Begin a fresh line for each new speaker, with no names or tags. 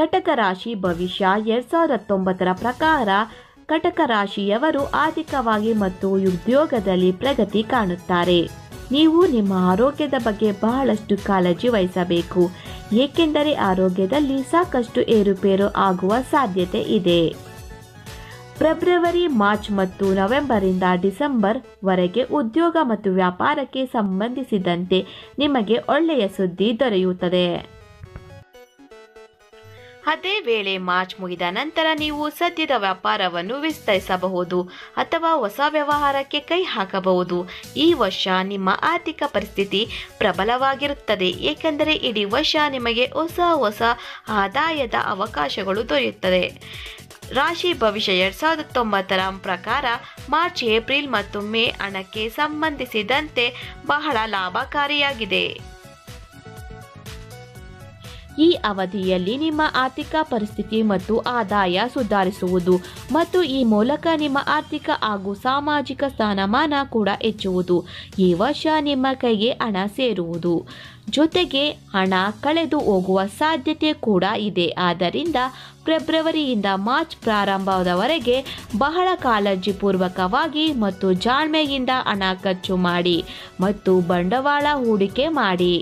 ಕಟಕ ರಾಶಿ ಭವಿಷ್ಯ ಎರಡ್ ಸಾವಿರದ ಹತ್ತೊಂಬತ್ತರ ಪ್ರಕಾರ ಕಟಕ ರಾಶಿಯವರು ಆರ್ಥಿಕವಾಗಿ ಮತ್ತು ಉದ್ಯೋಗದಲ್ಲಿ ಪ್ರಗತಿ ಕಾಣುತ್ತಾರೆ. ನೀವು ನಿಮ್ಮ ಆರೋಗ್ಯದ ಬಗ್ಗೆ ಬಹಳಷ್ಟು ಕಾಳಜಿ ವಹಿಸಬೇಕು. ಏಕೆಂದರೆ ಆರೋಗ್ಯದಲ್ಲಿ ಸಾಕಷ್ಟು ಏರುಪೇರು ಆಗುವ ಸಾಧ್ಯತೆ ಇದೆ. ಫೆಬ್ರವರಿ, ಮಾರ್ಚ್ ಮತ್ತು ನವೆಂಬರಿಂದ ಡಿಸೆಂಬರ್ ವರೆಗೆ ಉದ್ಯೋಗ ಮತ್ತು ವ್ಯಾಪಾರಕ್ಕೆ ಸಂಬಂಧಿಸಿದಂತೆ ನಿಮಗೆ ಒಳ್ಳೆಯ ಸುದ್ದಿ ದೊರೆಯುತ್ತದೆ. ಅದೇ ವೇಳೆ ಮಾರ್ಚ್ ಮುಗಿದ ನಂತರ ನೀವು ಸದ್ಯದ ವ್ಯಾಪಾರವನ್ನು ವಿಸ್ತರಿಸಬಹುದು ಅಥವಾ ಹೊಸ ವ್ಯವಹಾರಕ್ಕೆ ಕೈ ಹಾಕಬಹುದು. ಈ ವರ್ಷ ನಿಮ್ಮ ಆರ್ಥಿಕ ಪರಿಸ್ಥಿತಿ ಪ್ರಬಲವಾಗಿರುತ್ತದೆ, ಏಕೆಂದರೆ ಇಡೀ ವರ್ಷ ನಿಮಗೆ ಹೊಸ ಹೊಸ ಆದಾಯದ ಅವಕಾಶಗಳು ದೊರೆಯುತ್ತದೆ. ರಾಶಿ ಭವಿಷ್ಯ ಎರಡ್ ಸಾವಿರದ ಹತ್ತೊಂಬತ್ತರ ಪ್ರಕಾರ ಮಾರ್ಚ್, ಏಪ್ರಿಲ್ ಮತ್ತು ಮೇ ಹಣಕ್ಕೆ ಸಂಬಂಧಿಸಿದಂತೆ ಬಹಳ ಲಾಭಕಾರಿಯಾಗಿದೆ. ಈ ಅವಧಿಯಲ್ಲಿ ನಿಮ್ಮ ಆರ್ಥಿಕ ಪರಿಸ್ಥಿತಿ ಮತ್ತು ಆದಾಯ ಸುಧಾರಿಸುವುದು ಮತ್ತು ಈ ಮೂಲಕ ನಿಮ್ಮ ಆರ್ಥಿಕ ಹಾಗೂ ಸಾಮಾಜಿಕ ಸ್ಥಾನಮಾನ ಕೂಡ ಹೆಚ್ಚುವುದು. ಈ ವರ್ಷ ನಿಮ್ಮ ಕೈಗೆ ಹಣ ಸೇರುವುದು. ಜೊತೆಗೆ ಹಣ ಕಳೆದು ಹೋಗುವ ಸಾಧ್ಯತೆ ಕೂಡ ಇದೆ. ಆದ್ದರಿಂದ ಫೆಬ್ರವರಿಯಿಂದ ಮಾರ್ಚ್ ಪ್ರಾರಂಭದವರೆಗೆ ಬಹಳ ಕಾಳಜಿಪೂರ್ವಕವಾಗಿ ಮತ್ತು ಜಾಣ್ಮೆಯಿಂದ ಹಣ ಖರ್ಚು ಮಾಡಿ ಮತ್ತು ಬಂಡವಾಳ ಹೂಡಿಕೆ ಮಾಡಿ.